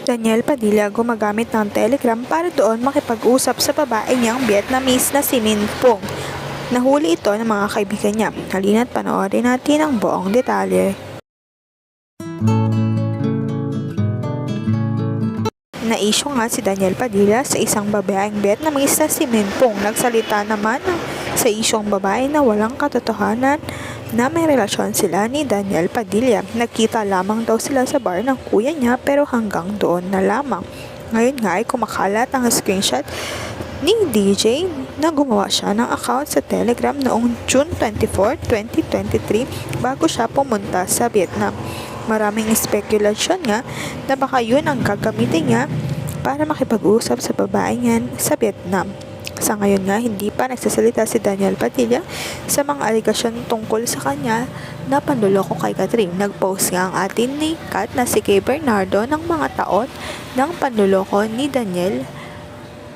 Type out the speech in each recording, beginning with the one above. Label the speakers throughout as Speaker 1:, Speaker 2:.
Speaker 1: Daniel Padilla gumagamit ng Telegram para doon makipag-usap sa babae niyang Vietnamese na si Min Pung. Nahuli ito ng mga kaibigan niya. Halina't panoorin natin ang buong detalye. Na-issue nga si Daniel Padilla sa isang babaeng Vietnamese na si Min Pung. Nagsalita naman sa isyong babae na walang katotohanan na may relasyon sila ni Daniel Padilla. Nagkita lamang daw sila sa bar ng kuya niya pero hanggang doon na lamang. Ngayon nga ay kumakalat ang screenshot ni DJ na gumawa siya ng account sa Telegram noong June 24, 2023 bago siya pumunta sa Vietnam. Maraming speculation nga na baka yun ang gagamitin niya para makipag-usap sa babae niyan sa Vietnam. Sa ngayon nga, hindi pa nagsasalita si Daniel Padilla sa mga aligasyon tungkol sa kanya na panluloko kay Catherine. Nag-post nga ang atin ni Kat na si Kay Bernardo ng mga taon ng panluloko ni Daniel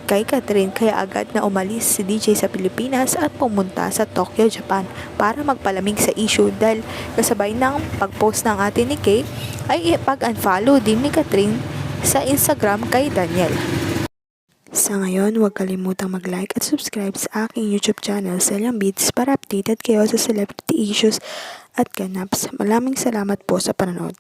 Speaker 1: kay Catherine kaya agad na umalis si DJ sa Pilipinas at pumunta sa Tokyo, Japan para magpalamig sa issue dahil kasabay ng pag-post ng atin ni Kay ay pag-unfollow din ni Catherine sa Instagram kay Daniel. Sa ngayon, huwag kalimutang mag-like at subscribe sa aking YouTube channel, Selyang Beats, para updated kayo sa celebrity issues at ganaps. Maraming salamat po sa panonood.